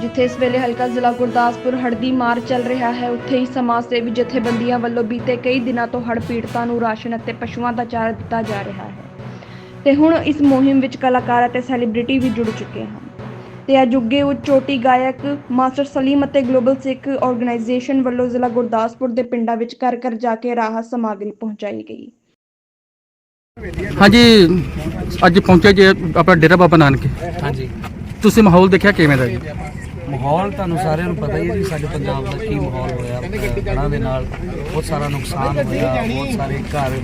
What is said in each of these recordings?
ਜਿੱਥੇ ਇਸ ਵੇਲੇ ਹਲਕਾ ਜ਼ਿਲ੍ਹਾ ਗੁਰਦਾਸਪੁਰ ਹੜ੍ਹ ਦੀ ਮਾਰ ਚੱਲ ਰਿਹਾ ਹੈ ਉੱਥੇ ਹੀ ਸਮਾਜ ਸੇਵੀ ਜਥੇਬੰਦੀਆਂ ਵੱਲੋਂ ਬੀਤੇ ਕਈ ਦਿਨਾਂ ਤੋਂ ਹੜ੍ਹ ਪੀੜਤਾਂ ਨੂੰ ਰਾਸ਼ਨ ਅਤੇ ਪਸ਼ੂਆਂ ਦਾ ਚਾਰਾ ਦਿੱਤਾ ਜਾ ਰਿਹਾ ਹੈ। ਤੇ ਹੁਣ ਇਸ ਮੁਹਿੰਮ ਵਿੱਚ ਕਲਾਕਾਰ ਅਤੇ ਸੈਲੀਬ੍ਰਿਟੀ ਵੀ ਜੁੜ ਚੁੱਕੇ ਹਨ। ਤੇ ਅੱਜ ਉੱਗੇ ਉੱਚ ਚੋਟੀ ਗਾਇਕ ਮਾਸਟਰ ਸਲੀਮ ਅਤੇ ਗਲੋਬਲ ਸਿੱਖ ਆਰਗੇਨਾਈਜੇਸ਼ਨ ਵੱਲੋਂ ਜ਼ਿਲ੍ਹਾ ਗੁਰਦਾਸਪੁਰ ਦੇ ਪਿੰਡਾਂ ਵਿੱਚ ਘਰ ਘਰ ਜਾ ਕੇ ਰਾਹਤ ਸਮੱਗਰੀ ਪਹੁੰਚਾਈ ਗਈ। ਹਾਂਜੀ ਅੱਜ ਪਹੁੰਚੇ ਜੇ ਆਪਣਾ ਡੇਰਾ ਬਾਬਾ ਨਾਨਕ। ਹਾਂਜੀ। ਤੁਸੀਂ ਮਾਹੌਲ ਦੇਖਿਆ ਕਿਵੇਂ ਦਾ ਜੀ? ਮਾਹੌਲ ਤੁਹਾਨੂੰ ਸਾਰਿਆਂ ਨੂੰ ਪਤਾ ਹੀ ਹੈ ਜੀ, ਸਾਡੇ ਪੰਜਾਬ ਦਾ ਕੀ ਮਾਹੌਲ ਹੋਇਆ ਹੜ੍ਹਾਂ ਦੇ ਨਾਲ ਬਹੁਤ ਸਾਰਾ ਨੁਕਸਾਨ ਹੋਇਆ, ਬਹੁਤ ਸਾਰੇ ਘਰ।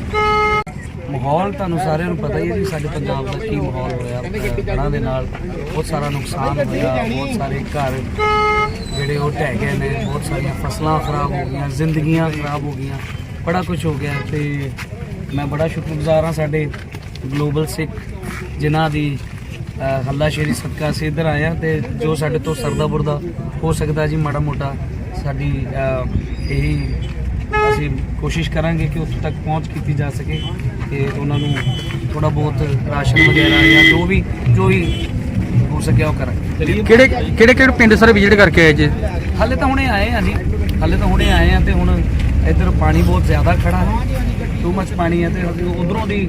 ਮਾਹੌਲ ਤੁਹਾਨੂੰ ਸਾਰਿਆਂ ਨੂੰ ਪਤਾ ਹੀ ਹੈ ਜੀ, ਸਾਡੇ ਪੰਜਾਬ ਦਾ ਕੀ ਮਾਹੌਲ ਹੋਇਆ ਹੜ੍ਹਾਂ ਦੇ ਨਾਲ ਬਹੁਤ ਸਾਰਾ ਨੁਕਸਾਨ ਹੋਇਆ, ਬਹੁਤ ਸਾਰੇ ਘਰ ਜਿਹੜੇ ਉਹ ਢਹਿ ਗਏ ਨੇ, ਬਹੁਤ ਸਾਰੀਆਂ ਫਸਲਾਂ ਖਰਾਬ ਹੋ ਗਈਆਂ, ਜ਼ਿੰਦਗੀਆਂ ਖਰਾਬ ਹੋ ਗਈਆਂ, ਬੜਾ ਕੁਝ ਹੋ ਗਿਆ ਤੇ ਮੈਂ ਬੜਾ ਸ਼ੁਕਰਗੁਜ਼ਾਰ ਹਾਂ ਸਾਡੇ ਗਲੋਬਲ ਸਿੱਖ ਜਿਨ੍ਹਾਂ ਦੀ ਅ, ਹੱਲਾਸ਼ੇਰੀ ਸਦਕਾ ਅਸੀਂ ਇੱਧਰ ਆਏ ਹਾਂ ਤੇ ਜੋ ਸਾਡੇ ਤੋਂ ਸਰਦਾ ਬੁਰਦਾ ਹੋ ਸਕਦਾ ਜੀ ਮਾੜਾ ਮੋਟਾ ਸਾਡੀ ਇਹੀ ਅਸੀਂ ਕੋਸ਼ਿਸ਼ ਕਰਾਂਗੇ ਕਿ ਉੱਥੇ ਤੱਕ ਪਹੁੰਚ ਕੀਤੀ ਜਾ ਸਕੇ ਤੇ ਉਹਨਾਂ ਨੂੰ ਥੋੜਾ ਬਹੁਤ ਰਾਸ਼ਨ ਵਗੈਰਾ ਜਾਂ ਜੋ ਵੀ ਜੋ ਵੀ ਹੋ ਸਕਿਆ ਉਹ ਕਰਾਂਗੇ। ਕਿਹੜੇ ਕਿਹੜੇ ਕਿਹੜੇ ਪਿੰਡ ਸਾਰੇ ਵਿਜ਼ਿਟ ਕਰਕੇ ਆਏ ਜੀ? ਹਾਲੇ ਤਾਂ ਹੁਣੇ ਆਏ ਆ ਜੀ ਹਾਲੇ ਤਾਂ ਹੁਣੇ ਆਏ ਆ ਤੇ ਹੁਣ ਇੱਧਰ ਪਾਣੀ ਬਹੁਤ ਜ਼ਿਆਦਾ ਖੜਾ ਹੈ ਟੂ ਮੱਚ ਪਾਣੀ ਹੈ ਤੇ ਉਧਰੋਂ ਦੀ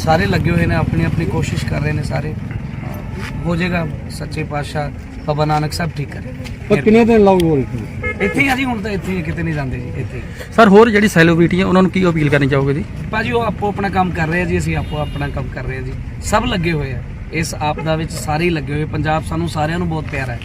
ਸਾਰੇ ਲੱਗੇ ਹੋਏ ਨੇ ਆਪਣੀ ਆਪਣੀ ਕੋਸ਼ਿਸ਼ ਕਰ ਰਹੇ ਨੇ ਸਾਰੇ। ਹੋ ਜਾਏਗਾ ਸੱਚੇ ਪਾਤਸ਼ਾਹ ਬਾਬਾ ਨਾਨਕ ਸਾਹਿਬ ਠੀਕ ਕਰੇ। ਪਰ ਕਿੰਨੇ ਦਿਨ ਲਾਉਗੇ ਇੱਥੇ ਹੀ ਆ ਜੀ ਹੁਣ ਤਾਂ ਇੱਥੇ ਹੀ ਆ, ਕਿਤੇ ਨਹੀਂ ਜਾਂਦੇ ਜੀ ਇੱਥੇ। ਸਰ ਹੋਰ ਜਿਹੜੀ ਸੈਲੀਬ੍ਰਿਟੀ ਹੈ ਉਹਨਾਂ ਨੂੰ ਕੀ ਅਪੀਲ ਕਰਨੀ ਚਾਹੋਗੇ ਜੀ? ਭਾਜੀ ਉਹ ਆਪੋ ਆਪਣਾ ਕੰਮ ਕਰ ਰਹੇ ਆ ਜੀ ਅਸੀਂ ਆਪੋ ਆਪਣਾ ਕੰਮ ਕਰ ਰਹੇ ਆ ਜੀ। ਸਭ ਲੱਗੇ ਹੋਏ ਆ। ਇਸ ਆਪਦਾ ਵਿੱਚ ਸਾਰੇ ਲੱਗੇ ਹੋਏ ਪੰਜਾਬ ਸਾਨੂੰ ਸਾਰਿਆਂ ਨੂੰ ਬਹੁਤ ਪਿਆਰਾ ਹੈ।